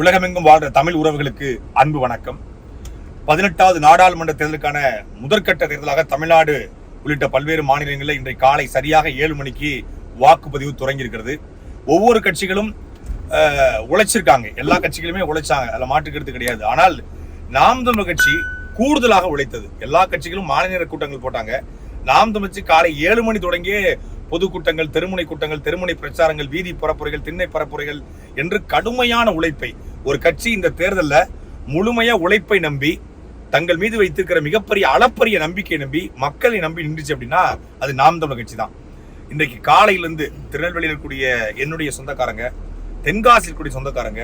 உலகமெங்கும் வாழ்ற தமிழ் உறவுகளுக்கு அன்பு வணக்கம். பதினெட்டாவது நாடாளுமன்ற தேர்தலுக்கான முதற்கட்ட தேர்தலாக தமிழ்நாடு உள்ளிட்ட பல்வேறு மாநிலங்களில் இன்றைக்கு காலை சரியாக ஏழு மணிக்கு வாக்குப்பதிவு தொடங்கி இருக்கிறது ஒவ்வொரு கட்சிகளும் உழைச்சிருக்காங்க. எல்லா கட்சிகளுமே உழைச்சாங்க. அதில் மாற்றுக்கிறது கிடையாது. ஆனால் நாம் தமிழ் கட்சி கூடுதலாக உழைத்தது. எல்லா கட்சிகளும் மாநில கூட்டங்கள் போட்டாங்க. நாம் தமிழ்ச்சி காலை ஏழு மணி தொடங்கியே பொதுக்கூட்டங்கள் தெருமுனை கூட்டங்கள் தெருமுனை பிரச்சாரங்கள் வீதி பரப்புரைகள் திண்ணை பரப்புரைகள் என்று கடுமையான உழைப்பை ஒரு கட்சி இந்த தேர்தலில் முழுமையா உழைப்பை நம்பி தங்கள் மீது வைத்திருக்கிற மிகப்பெரிய அளப்பரிய நம்பிக்கையை நம்பி மக்களை நம்பி நின்றுச்சு அப்படின்னா அது நாம் தமிழர் கட்சி தான். இன்றைக்கு காலையிலேருந்து திருநெல்வேலியில் இருக்கக்கூடிய என்னுடைய சொந்தக்காரங்க தென்காசியில் இருக்கக்கூடிய சொந்தக்காரங்க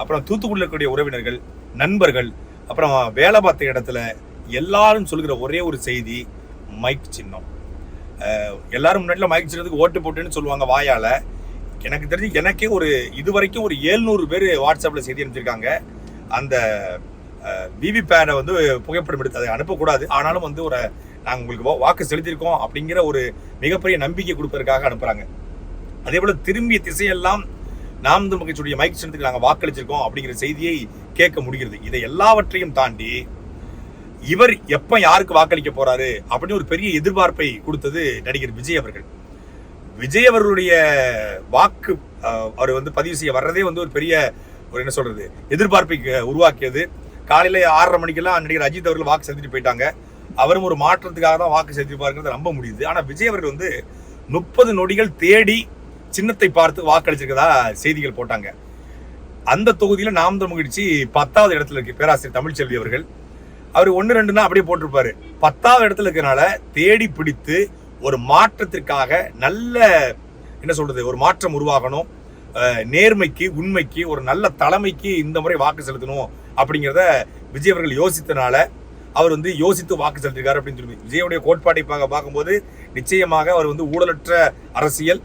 அப்புறம் தூத்துக்குடியில் இருக்கக்கூடிய உறவினர்கள் நண்பர்கள் அப்புறம் வேலை பார்த்த இடத்துல எல்லாரும் சொல்கிற ஒரே ஒரு செய்தி மைக் சின்னம். எல்லாரும் முன்னாடியில் மைக் சின்னத்துக்கு ஓட்டு போட்டுன்னு சொல்லுவாங்க வாயால். எனக்கு தெரிஞ்சு எனக்கே ஒரு இது வரைக்கும் ஒரு ஏழ்நூறு பேர் வாட்ஸ்அப்பில் செய்தி அனுப்பிச்சிருக்காங்க. அந்த விவி பேடை வந்து புகைப்படம் எடுத்து அதை அனுப்பக்கூடாது. ஆனாலும் வந்து ஒரு நாங்கள் உங்களுக்கு வா- வாக்கு செலுத்தியிருக்கோம் அப்படிங்கிற ஒரு மிகப்பெரிய நம்பிக்கை கொடுப்பதற்காக அனுப்புகிறாங்க அதே போல் திரும்பிய திசையெல்லாம் நாம் மகிழ்ச்சியுடைய மைக் சின்னத்துக்கு நாங்கள் வாக்களிச்சிருக்கோம் அப்படிங்கிற செய்தியை கேட்க முடிகிறது. இதை எல்லாவற்றையும் தாண்டி இவர் எப்போ யாருக்கு வாக்களிக்க போறாரு அப்படின்னு ஒரு பெரிய எதிர்பார்ப்பை கொடுத்தது நடிகர் விஜய் அவர்கள். விஜய் அவர்களுடைய வாக்கு அவர் வந்து பதிவு செய்ய வர்றதே வந்து ஒரு பெரிய ஒரு என்ன சொல்றது எதிர்பார்ப்பை உருவாக்கியது. காலையில ஆறரை மணிக்கெல்லாம் நடிகர் அஜித் அவர்கள் வாக்கு செலுத்திட்டு போயிட்டாங்க. அவரும் ஒரு மாற்றத்துக்காக தான் வாக்கு செலுத்திருப்பாருங்கிறத நம்ப முடியுது. ஆனா விஜய் அவர்கள் வந்து முப்பது நொடிகள் தேடி சின்னத்தை பார்த்து வாக்களிச்சிருக்கதா செய்திகள் போட்டாங்க. அந்த தொகுதியில நாம் முகிழ்ச்சி பத்தாவது இடத்துல இருக்கு பேராசிரியர் தமிழ்ச்செல்வி அவர்கள். அவர் ஒன்று ரெண்டுனா அப்படியே போட்டிருப்பாரு. பத்தாவது இடத்துல இருக்கிறனால தேடி பிடித்து ஒரு மாற்றத்திற்காக நல்ல என்ன சொல்றது ஒரு மாற்றம் உருவாகணும். நேர்மைக்கு உண்மைக்கு ஒரு நல்ல தலைமைக்கு இந்த முறை வாக்கு செலுத்தணும் அப்படிங்கிறத விஜய் அவர்கள் யோசித்தனால அவர் வந்து யோசித்து வாக்கு செலுத்திருக்காரு அப்படின்னு சொல்லி. விஜயுடைய கோட்பாட்டை பார்க்க பார்க்கும்போது நிச்சயமாக அவர் வந்து ஊழலற்ற அரசியல்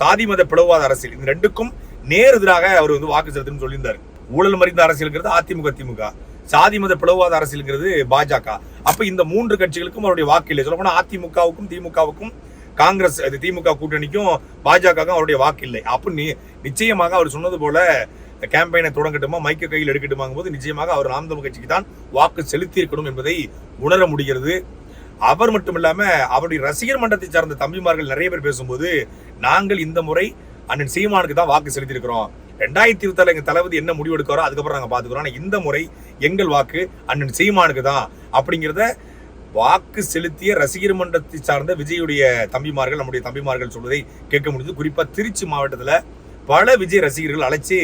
சாதி மத பிளவாத அரசியல் இந்த ரெண்டுக்கும் நேர் எதிராக அவர் வந்து வாக்கு செலுத்தணும்னு சொல்லியிருந்தார். ஊழல் மறிந்த அரசியல்ங்கிறது அதிமுக திமுக. சாதி மத பிளவாத அரசியல்ங்கிறது பாஜக. அப்ப இந்த மூன்று கட்சிகளுக்கும் அவருடைய வாக்கு இல்லை. சொல்லப்போனா அதிமுகவுக்கும் திமுகவுக்கும் காங்கிரஸ் அது திமுக கூட்டணிக்கும் பாஜகவுக்கும் அவருடைய வாக்கு இல்லை. அப்போ நி- நிச்சயமாக அவர் சொன்னது போல கேம்பெயினை தொடங்கட்டுமா மைக்க கையில் எடுக்கட்டுமாங்கும்போது நிச்சயமாக அவர் நாம் தமிழ் கட்சிக்கு தான் வாக்கு செலுத்தி இருக்கணும் என்பதை உணர முடிகிறது. அவர் மட்டும் இல்லாம அவருடைய ரசிகர் மன்றத்தை சார்ந்த தம்பிமார்கள் நிறைய பேர் பேசும்போது நாங்கள் இந்த முறை அண்ணன் சீமானுக்கு தான் வாக்கு செலுத்தியிருக்கிறோம். ரெண்டாயிரத்தி இருபத்தாறு எங்கள் தளபதி என்ன முடிவு எடுக்கிறோம் அதுக்கப்புறம் நாங்கள் பார்த்துக்கிறோம். ஆனால் இந்த முறை எங்கள் வாக்கு அண்ணன் சீமானுக்கு தான் அப்படிங்கிறத வாக்கு செலுத்திய ரசிகர் மன்றத்தை சார்ந்த விஜயுடைய தம்பிமார்கள் நம்முடைய தம்பிமார்கள் சொல்வதை கேட்க முடியுது குறிப்பாக திருச்சி மாவட்டத்தில் பல விஜய் ரசிகர்கள் அழைச்சி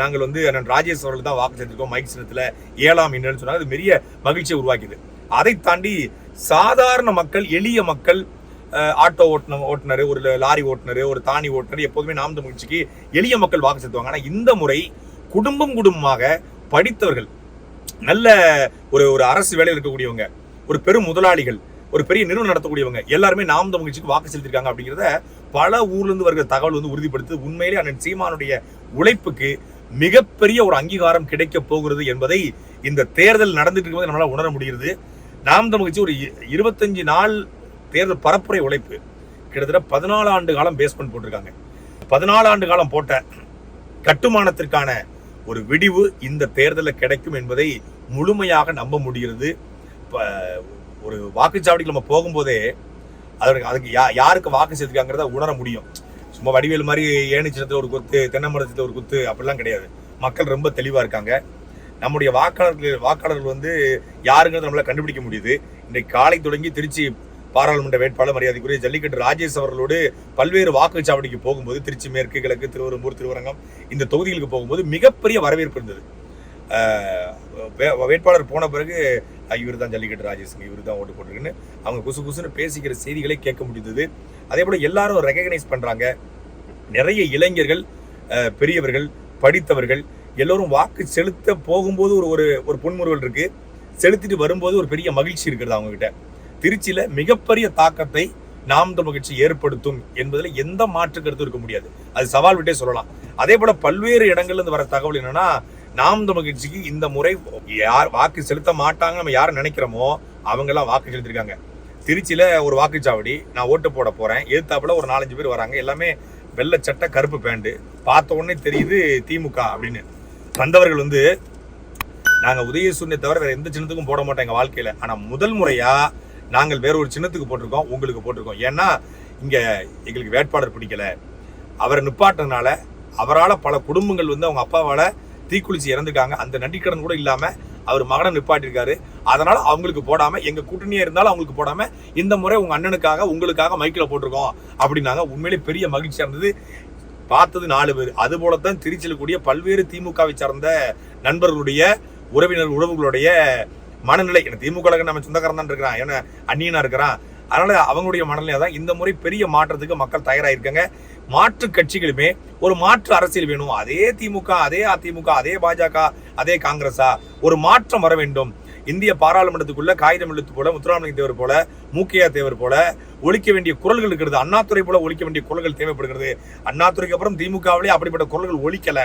நாங்கள் வந்து அண்ணன் ராஜேஷ் அவர்கள் தான் வாக்கு செலுத்திருக்கோம். மைக் சின்னத்தில் ஏழாம் என்னன்னு சொன்னாங்க. அது பெரிய மகிழ்ச்சியை உருவாக்கியது. அதை தாண்டி சாதாரண மக்கள் எளிய மக்கள் ஆட்டோ ஓட்டுன ஓட்டுநர் ஒரு லாரி ஓட்டுநர் ஒரு தானி ஓட்டுநர் எப்போதுமே நாம் தமிழ் எளிய மக்கள் வாக்கு செலுத்துவாங்க. ஆனால் இந்த முறை குடும்பம் குடும்பமாக படித்தவர்கள் நல்ல ஒரு ஒரு அரசு வேலையில் இருக்கக்கூடியவங்க ஒரு பெரும் முதலாளிகள் ஒரு பெரிய நிறுவனம் நடத்தக்கூடியவங்க எல்லாருமே நாம் தமிழ் வாக்கு செலுத்திருக்காங்க அப்படிங்கிறத பல ஊர்லேருந்து வருகிற தகவல் வந்து உறுதிப்படுத்து உண்மையிலே அண்ணன் சீமானுடைய உழைப்புக்கு மிகப்பெரிய ஒரு அங்கீகாரம் கிடைக்க போகிறது என்பதை இந்த தேர்தல் நடந்துட்டு இருக்கும்போது நம்மளால் உணர முடிகிறது. நாம் தமிழ்ச்சி ஒரு இருபத்தஞ்சு நாள் தேர்தல் பரப்புரை உழைப்பு கிட்டத்தட்ட பதினாலு ஆண்டு காலம் பேஸ்மெண்ட் போட்டிருக்காங்க. பதினாலு ஆண்டு காலம் போட்ட கட்டுமானத்திற்கான ஒரு விடிவு இந்த தேர்தலில் கிடைக்கும் என்பதை முழுமையாக நம்ப முடிகிறது. இப்போ ஒரு வாக்குச்சாவடிக்கு நம்ம போகும்போதே அதற்கு அதுக்கு யா யாருக்கு வாக்கு செலுத்திருக்காங்கிறத உணர முடியும். சும்மா வடிவேல் மாதிரி ஏனிச்சத்தில் ஒரு குத்து தென்னை மரத்தில் ஒரு குத்து அப்படிலாம் கிடையாது. மக்கள் ரொம்ப தெளிவாக இருக்காங்க. நம்முடைய வாக்காளர்கள் வாக்காளர்கள் வந்து யாருங்கிறது நம்மளால் கண்டுபிடிக்க முடியுது. இன்றைக்கு காலை தொடங்கி திருச்சி பாராளுமன்ற வேட்பாளர் மரியாதைக்குரிய ஜல்லிக்கட்டு ராஜேஷ் அவர்களோடு பல்வேறு வாக்குச்சாவடிக்கு போகும்போது திருச்சி மேற்கு கிழக்கு திருவரம்பூர் திருவரங்கம் இந்த தொகுதிகளுக்கு போகும்போது மிகப்பெரிய வரவேற்பு இருந்தது. வே- வேட்பாளர் போன பிறகு இவர் தான் ஜல்லிக்கட்டு ராஜேஷ் இவர் தான் ஓட்டு போட்டிருக்குன்னு அவங்க குசு குசுன்னு பேசிக்கிற செய்திகளை கேட்க முடிந்தது. அதே போல எல்லாரும் ரெகக்னைஸ் பண்றாங்க. நிறைய இளைஞர்கள் பெரியவர்கள் படித்தவர்கள் எல்லோரும் வாக்கு செலுத்த போகும்போது ஒரு ஒரு ஒரு புன்முறுவல் இருக்கு. செலுத்திட்டு வரும்போது ஒரு பெரிய மகிழ்ச்சி இருக்கிறது அவங்க கிட்ட திருச்சியில மிகப்பெரிய தாக்கத்தை நாம் தமிழ் கட்சி ஏற்படுத்தும் என்பதில் எந்த மாற்று கருத்தும் இருக்க முடியாது. அது சவால் விட்டே சொல்லலாம். அதே போல பல்வேறு இடங்கள்ல இருந்து வர தகவல் என்னன்னா நாம் தமிழ் கட்சிக்கு இந்த முறை யார் வாக்கு செலுத்த மாட்டாங்க நம்ம யார் நினைக்கிறோமோ அவங்க எல்லாம் வாக்கு செலுத்திருக்காங்க. திருச்சியில ஒரு வாக்குச்சாவடி நான் ஓட்டு போட போறேன். எதிர்த்தாப்புல ஒரு நாலஞ்சு பேர் வராங்க. எல்லாமே வெள்ளை சட்டை கருப்பு பேண்ட். பார்த்த உடனே தெரியுது திமுக அப்படின்னு. வந்தவர்கள் வந்து நாங்க உதயசூரியனை தவிர வேறு எந்த சின்னத்துக்கும் போட மாட்டோம் எங்கள் வாழ்க்கையில. ஆனா முதல் முறையா நாங்கள் வேற ஒரு சின்னத்துக்கு போட்டிருக்கோம் உங்களுக்கு போட்டிருக்கோம். ஏன்னா இங்கே எங்களுக்கு வேட்பாளர் பிடிக்கல. அவரை நிப்பாட்டினால அவரால் பல குடும்பங்கள் வந்து அவங்க அப்பாவால் தீக்குளிச்சு இறந்துட்டாங்க. அந்த நன்றிக்கடன் கூட இல்லாமல் அவர் மகனை நிப்பாட்டிருக்காரு அதனால் அவங்களுக்கு போடாமல் எங்கள் கூட்டணியே இருந்தாலும் அவங்களுக்கு போடாமல் இந்த முறை உங்கள் அண்ணனுக்காக உங்களுக்காக மைக்கில் போட்டிருக்கோம் அப்படின்னாங்க. உண்மையிலே பெரிய மகிழ்ச்சியாக இருந்தது. பார்த்தது நாலு பேர். அது போலத்தான் திருச்சியில் கூடிய பல்வேறு திமுகவை சார்ந்த நண்பர்களுடைய உறவினர் உறவுகளுடைய மனநிலை எனக்கு திமுக நம்ம சொந்தக்காரன் தான் இருக்கிறான் ஏன்னா அந்நியனா இருக்கிறான். அதனால அவங்களுடைய மனநிலை தான் இந்த முறை பெரிய மாற்றத்துக்கு மக்கள் தயாராயிருக்காங்க. மாற்று கட்சிகளுமே ஒரு மாற்று அரசியல் வேணும். அதே திமுக அதே அதிமுக அதே பாஜக அதே காங்கிரஸா? ஒரு மாற்றம் வர வேண்டும். இந்திய பாராளுமன்றத்துக்குள்ள காகிதம் எழுத்து போல முத்துராமலிங்க தேவர் போல மூக்கையா தேவர் போல ஒழிக்க வேண்டிய குரல்கள் இருக்கிறது. அண்ணாத்துறை போல ஒழிக்க வேண்டிய குரல்கள் தேவைப்படுகிறது. அண்ணாத்துறைக்கு அப்புறம் திமுகவிலே அப்படிப்பட்ட குரல்கள் ஒழிக்கல.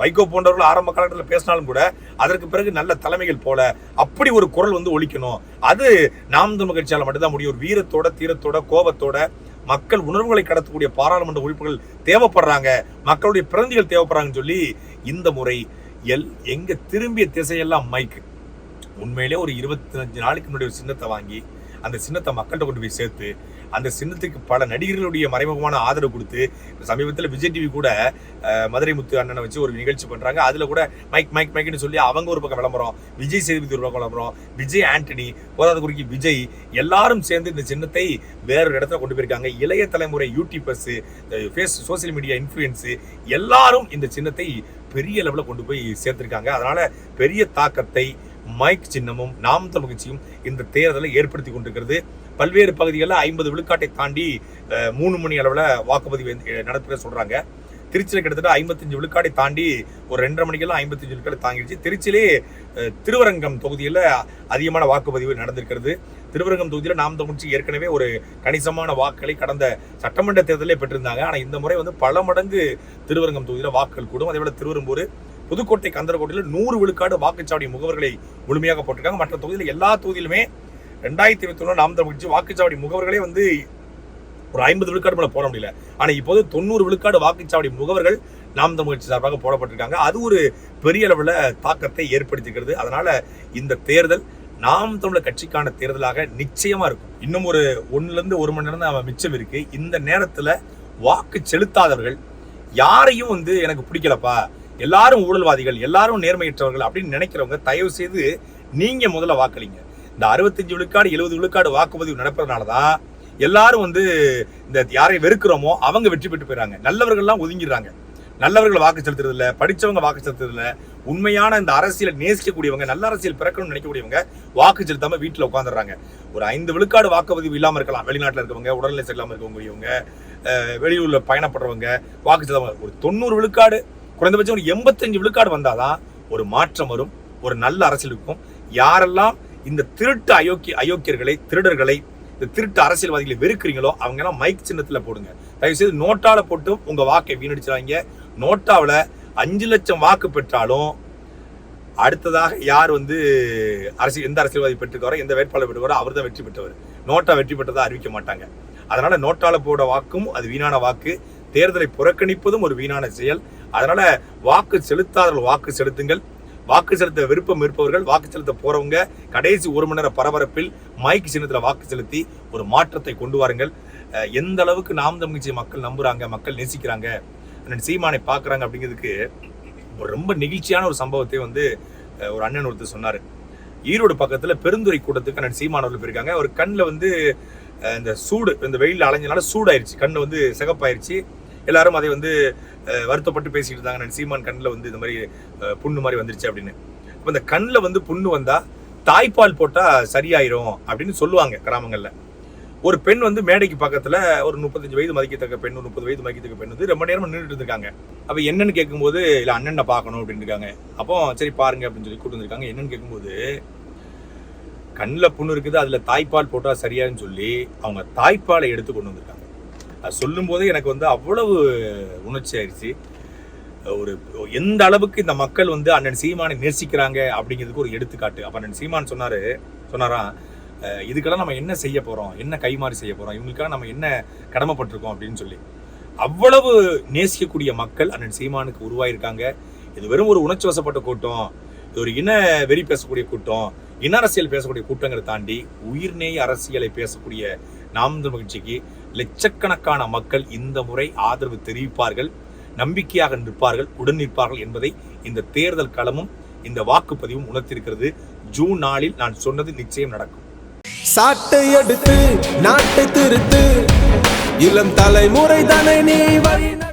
வைகோ போன்றவர்கள் ஆரம்ப காலகட்டத்தில் பேசினாலும் கூட அதற்கு பிறகு நல்ல தலைமைகள் போல அப்படி ஒரு குரல் வந்து ஒழிக்கணும். அது நாம் தமிழ் கட்சியால் மட்டும்தான் முடியும். ஒரு வீரத்தோட தீரத்தோட கோபத்தோட மக்கள் உணர்வுகளை கடத்தக்கூடிய பாராளுமன்ற உறுப்பினர்கள் தேவைப்படுறாங்க. மக்களுடைய பிறந்திகள் தேவைப்படுறாங்கன்னு சொல்லி இந்த முறை எல் எங்க திரும்பிய திசையெல்லாம் மைக்கு உண்மையிலே ஒரு இருபத்தஞ்சு நாளைக்கு முன்னாடி ஒரு சின்னத்தை வாங்கி அந்த சின்னத்தை மக்கள்கிட்ட கொண்டு போய் சேர்த்து அந்த சின்னத்துக்கு பல நடிகர்களுடைய மறைமுகமான ஆதரவு கொடுத்து சமீபத்தில் விஜய் டிவி கூட மதுரை முத்து அண்ணனை வச்சு ஒரு நிகழ்ச்சி பண்ணுறாங்க அதில் கூட மைக் மைக் மைக்னு சொல்லி அவங்க ஒரு பக்கம் விளம்பரம் விஜய் சேதுபதி ஒரு பக்கம் விளம்பரம் விஜய் ஆண்டனி போதாத குறிக்கி விஜய் எல்லாரும் சேர்ந்து இந்த சின்னத்தை வேறொரு இடத்துல கொண்டு போயிருக்காங்க. இளைய தலைமுறை YouTubers face social media influence எல்லாரும் இந்த சின்னத்தை பெரிய லெவலில் கொண்டு போய் சேர்த்துருக்காங்க. அதனால் பெரிய தாக்கத்தை மைக் சின்னமும் நாம் தமிழ் கட்சியும் இந்த தேர்தலை ஏற்படுத்தி கொண்டிருக்கிறது. பல்வேறு பகுதிகளில் ஐம்பது விழுக்காட்டை தாண்டி மூணு மணி அளவில் வாக்குப்பதிவு நடத்துகிற சொல்கிறாங்க திருச்சியில் கிட்டத்தட்ட ஐம்பத்தஞ்சு விழுக்காடை தாண்டி ஒரு ரெண்டரை மணிக்கெல்லாம் ஐம்பத்தஞ்சு விழுக்காடு தாங்கிடுச்சு. திருச்சியிலே திருவரங்கம் தொகுதியில் அதிகமான வாக்குப்பதிவு நடந்திருக்கிறது. திருவரங்கம் தொகுதியில் நாம் தமிழ்ச்சி ஏற்கனவே ஒரு கணிசமான வாக்குகளை கடந்த சட்டமன்ற தேர்தலே பெற்றிருந்தாங்க. ஆனால் இந்த முறை வந்து பல மடங்கு திருவரங்கம் தொகுதியில் வாக்குகள் கூடும். அதே போல் திருவெரும்பூர் புதுக்கோட்டை கந்தரகோட்டையில் நூறு விழுக்காடு வாக்குச்சாவடி முகவர்களை முழுமையாக போட்டிருக்காங்க. மற்ற தொகுதியில் எல்லா தொகுதியிலுமே ரெண்டாயிரத்தி இருபத்தி ஒன்று நாம் தமிழ் வாக்குச்சாவடி முகவர்களே வந்து ஒரு ஐம்பது விழுக்காடு மேலே போட முடியல. ஆனால் இப்போது தொண்ணூறு விழுக்காடு வாக்குச்சாவடி முகவர்கள் நாம் தமிழ்ச்சி சார்பாக போடப்பட்டிருக்காங்க. அது ஒரு பெரிய அளவில் தாக்கத்தை ஏற்படுத்திக்கிறது. அதனால் இந்த தேர்தல் நாம் தமிழர் கட்சிக்கான தேர்தலாக நிச்சயமாக இருக்கும். இன்னும் ஒரு ஒன்றுலேருந்து ஒரு மணி நேரம் தான் மிச்சம் இருக்குது இந்த நேரத்தில் வாக்கு செலுத்தாதவர்கள் யாரையும் வந்து எனக்கு பிடிக்கலப்பா. எல்லாரும் ஊழல்வாதிகள் எல்லாரும் நேர்மையற்றவர்கள் அப்படின்னு நினைக்கிறவங்க தயவு செய்து நீங்க முதல்ல வாக்களிங்க. இந்த அறுபத்தஞ்சு விழுக்காடு எழுபது விழுக்காடு வாக்குப்பதிவு நடப்பதனால தான் எல்லாரும் வந்து இந்த யாரை வெறுக்கிறோமோ அவங்க வெற்றி பெற்று போயிறாங்க நல்லவர்கள்லாம் ஒதுங்கிடுறாங்க. நல்லவர்கள் வாக்கு செலுத்துறது படித்தவங்க வாக்கு செலுத்துறது இல்லை உண்மையான இந்த அரசியலை நேசிக்கக்கூடியவங்க நல்ல அரசியல் பிறக்கணும்னு நினைக்கக்கூடியவங்க வாக்கு செலுத்தாமல் வீட்டில் உட்காந்துடுறாங்க ஒரு ஐந்து விழுக்காடு வாக்குப்பதிவு இல்லாமல் இருக்கலாம். வெளிநாட்டில் இருக்கவங்க உடல்நிலை செல்லாமல் இருக்கக்கூடியவங்க வெளியூரில் பயணப்படுறவங்க வாக்கு செலுத்தாம ஒரு தொண்ணூறு விழுக்காடு குறைந்தபட்சம் ஒரு எண்பத்தஞ்சு விழுக்காடு வந்தாதான் ஒரு மாற்றம் வரும் ஒரு நல்ல அரசியல் இருக்கும். யாரெல்லாம் இந்த திருட்டு அயோக்கிய அயோக்கியர்களை திருடர்களை இந்த திருட்டு அரசியல்வாதிகளை வெறுக்கிறீங்களோ அவங்க எல்லாம் மைக் சின்னத்தில் போடுங்க. தயவு செய்து நோட்டால போட்டு உங்க வாக்கை வீணடிச்சிடாங்க நோட்டாவில் அஞ்சு லட்சம் வாக்கு பெற்றாலும் அடுத்ததாக யார் வந்து அரசியல் எந்த அரசியல்வாதி பெற்றுக்காரோ எந்த வேட்பாளர் பெற்றுக்காரோ அவர் தான் வெற்றி பெற்றவர். நோட்டா வெற்றி பெற்றதா அறிவிக்க மாட்டாங்க. அதனால நோட்டால போட வாக்கும் அது வீணான வாக்கு. தேர்தலை புறக்கணிப்பதும் ஒரு வீணான செயல். அதனால வாக்கு செலுத்தாதவர்கள் வாக்கு செலுத்துங்கள். வாக்கு செலுத்த விருப்பம் இருப்பவர்கள் வாக்கு செலுத்த போறவங்க கடைசி ஒரு மணி நேர பரபரப்பில் மைக் சின்னத்தில் வாக்கு செலுத்தி ஒரு மாற்றத்தை கொண்டு வாருங்கள். எந்த அளவுக்கு நாம் தமிழ்ச்சி மக்கள் நம்புறாங்க மக்கள் நேசிக்கிறாங்க அண்ணன் சீமானை பார்க்குறாங்க அப்படிங்கிறதுக்கு ஒரு ரொம்ப நெகிழ்ச்சியான ஒரு சம்பவத்தை வந்து ஒரு அண்ணன் ஒருத்தர் சொன்னார். ஈரோடு பக்கத்தில் பெருந்துறை கூட்டத்துக்கு அண்ணன் சீமானவர்கள் போயிருக்காங்க. ஒரு கண்ணில் வந்து இந்த சூடு இந்த வெயிலில் அலைஞ்சனால சூடாயிருச்சு. கண்ணு வந்து சிகப்பாயிருச்சு. எல்லாரும் அதை வந்து வருத்தப்பட்டு பேசிட்டு இருந்தாங்க. சீமான் கண்ணில் வந்து இந்த மாதிரி புண்ணு மாதிரி வந்துருச்சு அப்படின்னு. இப்போ இந்த கண்ணில் வந்து புண்ணு வந்தால் தாய்ப்பால் போட்டால் சரியாயிரும் அப்படின்னு சொல்லுவாங்க கிராமங்களில். ஒரு பெண் வந்து மேடைக்கு பக்கத்தில் ஒரு முப்பத்தஞ்சு வயது மதிக்கத்தக்க பெண் ஒரு முப்பது வயது மதிக்கத்தக்க பெண் வந்து ரொம்ப நேரமாக நின்றுட்டு இருக்காங்க அப்போ என்னன்னு கேட்கும்போது இல்லை அண்ணனை பார்க்கணும் அப்படின்னு இருக்காங்க. அப்போ சரி பாருங்க அப்படின்னு சொல்லி கூட்டு வந்திருக்காங்க. என்னன்னு கேட்கும்போது கண்ணில் புண்ணு இருக்குது அதில் தாய்ப்பால் போட்டால் சரியான்னு சொல்லி அவங்க தாய்ப்பாலை எடுத்து கொண்டு வந்திருக்காங்க. அது சொல்லும்போது எனக்கு வந்து அவ்வளவு உணர்ச்சி ஆயிடுச்சு. ஒரு எந்த அளவுக்கு இந்த மக்கள் வந்து அண்ணன் சீமானை நேசிக்கிறாங்க அப்படிங்கிறதுக்கு ஒரு எடுத்துக்காட்டு. அப்போ அண்ணன் சீமான் சொன்னார் சொன்னாராம் இதுக்கெல்லாம் நம்ம என்ன செய்ய போகிறோம் என்ன கைமாறி செய்ய போகிறோம் இவங்களுக்கெல்லாம் நம்ம என்ன கடமைப்பட்டிருக்கோம் அப்படின்னு சொல்லி. அவ்வளவு நேசிக்கக்கூடிய மக்கள் அண்ணன் சீமானுக்கு உருவாயிருக்காங்க. இது வெறும் ஒரு உணர்ச்சி வசப்பட்ட கூட்டம். இது ஒரு இன வெறி பேசக்கூடிய கூட்டம். இன அரசியல் பேசக்கூடிய கூட்டங்களை தாண்டி உயிர்நேய அரசியலை பேசக்கூடிய நாம் மகிழ்ச்சிக்கு லட்சக்கணக்கான மக்கள் இந்த முறை ஆதரவு தெரிவிப்பார்கள் நம்பிக்கையாக நிற்பார்கள் உடன் நிற்பார்கள் என்பதை இந்த தேர்தல் களமும் இந்த வாக்குப்பதிவும் உணர்த்திருக்கிறது ஜூன் நாளில் நான் சொன்னது நிச்சயம் நடக்கும். சாட்டை எடுத்து நாட்டை திருத்து இளம் தலைமுறை தானே நீ வழி